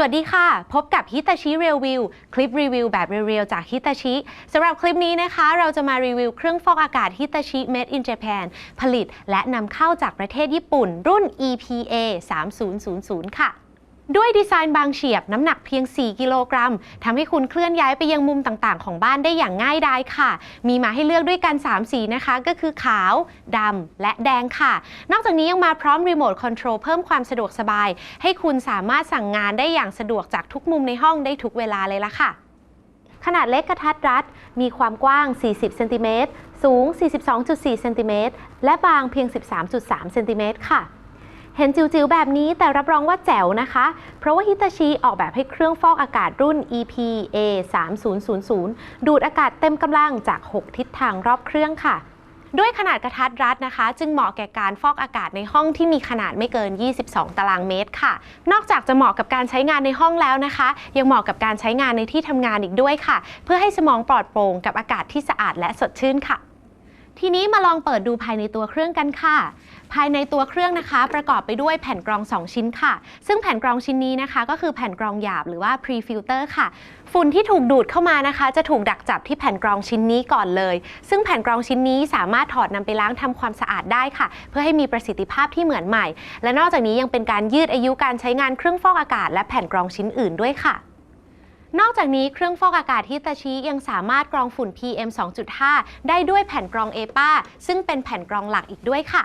สวัสดีค่ะ พบกับ h i t a ช i Real View คลิปรีวิวแบบเรียวๆจาก h i t a ช i สำหรับคลิปนี้นะคะ เราจะมารีวิวเครื่องฟอกอากาศ h i t a ช i Made in Japan ผลิตและนำเข้าจากประเทศญี่ปุ่น รุ่น EPA 3000 ค่ะ ด้วยดีไซน์บางเฉียบน้ำหนักเพียง 4 กิโลกรัมทำให้คุณเคลื่อนย้ายไปยังมุมต่างๆ ของบ้านได้อย่างง่ายดายค่ะ มีมาให้เลือกด้วยกัน 3 สีนะคะ ก็คือขาวดำและแดงค่ะ นอกจากนี้ยังมาพร้อมรีโมทคอนโทรลเพิ่มความสะดวกสบาย ให้คุณสามารถสั่งงานได้อย่างสะดวกจากทุกมุมในห้องได้ทุกเวลาเลยละค่ะ ขนาดเล็กกระทัดรัด มีความกว้าง 40 เซนติเมตร สูง 42.4 เซนติเมตร และบางเพียง 13.3 เซนติเมตรค่ะ เห็นจิ๋วๆ แบบนี้แต่รับรองว่าแจ๋วนะคะ เพราะว่าฮิตาชิออกแบบให้เครื่องฟอกอากาศรุ่น EPA 3000 ดูดอากาศเต็มกำลังจาก 6 ทิศทางรอบเครื่องค่ะด้วยขนาดกระทัดรัดนะคะ จึงเหมาะแก่การฟอกอากาศในห้องที่มีขนาดไม่เกิน 22 ตารางเมตรค่ะ นอกจากจะเหมาะกับการใช้งานในห้องแล้วนะคะ ยังเหมาะกับการใช้งานในที่ทำงานอีกด้วยค่ะ เพื่อให้สมองปลอดโปร่งกับอากาศที่สะอาดและสดชื่นค่ะ ทีนี้มาลองเปิดดูภายในตัวเครื่องกันค่ะ ภายในตัวเครื่องนะคะ ประกอบไปด้วยแผ่นกรอง 2 ชิ้นค่ะ ซึ่งแผ่นกรองชิ้นนี้นะคะ ก็คือแผ่นกรองหยาบหรือว่า pre-filter ค่ะ ฝุ่นที่ถูกดูดเข้ามานะคะ จะถูกดักจับที่แผ่นกรองชิ้นนี้ก่อนเลย ซึ่งแผ่นกรองชิ้นนี้สามารถถอดนำไปล้างทำความสะอาดได้ค่ะ เพื่อให้มีประสิทธิภาพที่เหมือนใหม่ และนอกจากนี้ยังเป็นการยืดอายุการใช้งานเครื่องฟอกอากาศและแผ่นกรองชิ้นอื่นด้วยค่ะ นอกจากนี้เครื่องฟอกอากาศฮิตาชิยังสามารถกรองฝุ่น PM 2.5 ได้ด้วยแผ่นกรอง EPA ซึ่งเป็นแผ่นกรองหลักอีกด้วยค่ะ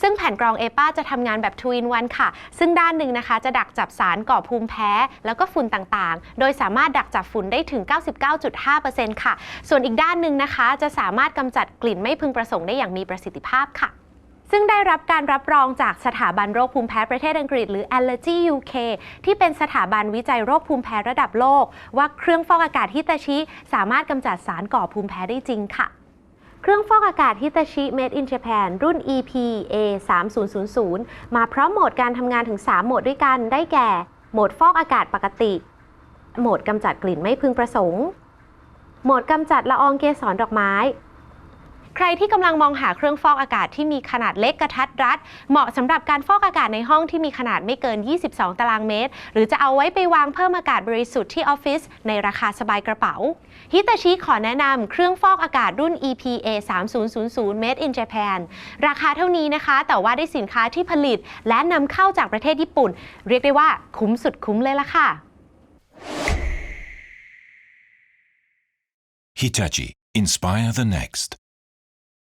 ซึ่งแผ่นกรอง EPA จะทำงานแบบ2 in 1ค่ะ ซึ่งด้านหนึ่งนะคะจะดักจับสารก่อภูมิแพ้ แล้วก็ฝุ่นต่างๆ โดยสามารถดักจับฝุ่นได้ถึง 99.5%ค่ะ ส่วนอีกด้านหนึ่งนะคะ จะสามารถกำจัดกลิ่นไม่พึงประสงค์ได้อย่างมีประสิทธิภาพค่ะ ซึ่งได้รับการรับรองจากสถาบันโรคภูมิแพ้ประเทศอังกฤษ หรือ Allergy UK ที่เป็นสถาบันวิจัยโรคภูมิแพ้ระดับโลก ว่าเครื่องฟอกอากาศฮิตาชิสามารถกำจัดสารก่อภูมิแพ้ได้จริงค่ะเครื่องฟอกอากาศฮิตาชิ Made in Japan รุ่น EPA 3000 มาพร้อมโหมดการทำงานถึง 3 โหมดด้วยกัน ได้แก่ โหมดฟอกอากาศปกติ โหมดกำจัดกลิ่นไม่พึงประสงค์ โหมดกำจัดละอองเกสรดอกไม้ ใครที่กำลังมองหาเครื่องฟอกอากาศที่มีขนาดเล็กกระทัดรัด เหมาะสำหรับการฟอกอากาศในห้องที่มีขนาดไม่เกิน 22 ตารางเมตร หรือจะเอาไว้ไปวางเพิ่มอากาศบริสุทธิ์ที่ออฟฟิศในราคาสบายกระเป๋าฮิตาชิขอแนะนำเครื่องฟอกอากาศรุ่น EPA 3000 Made in Japan ราคาเท่านี้นะคะ แต่ว่าได้สินค้าที่ผลิต และนำเข้าจากประเทศญี่ปุ่น เรียกได้ว่าคุ้มสุดคุ้มเลยล่ะค่ะ Hitachi. Inspire the next.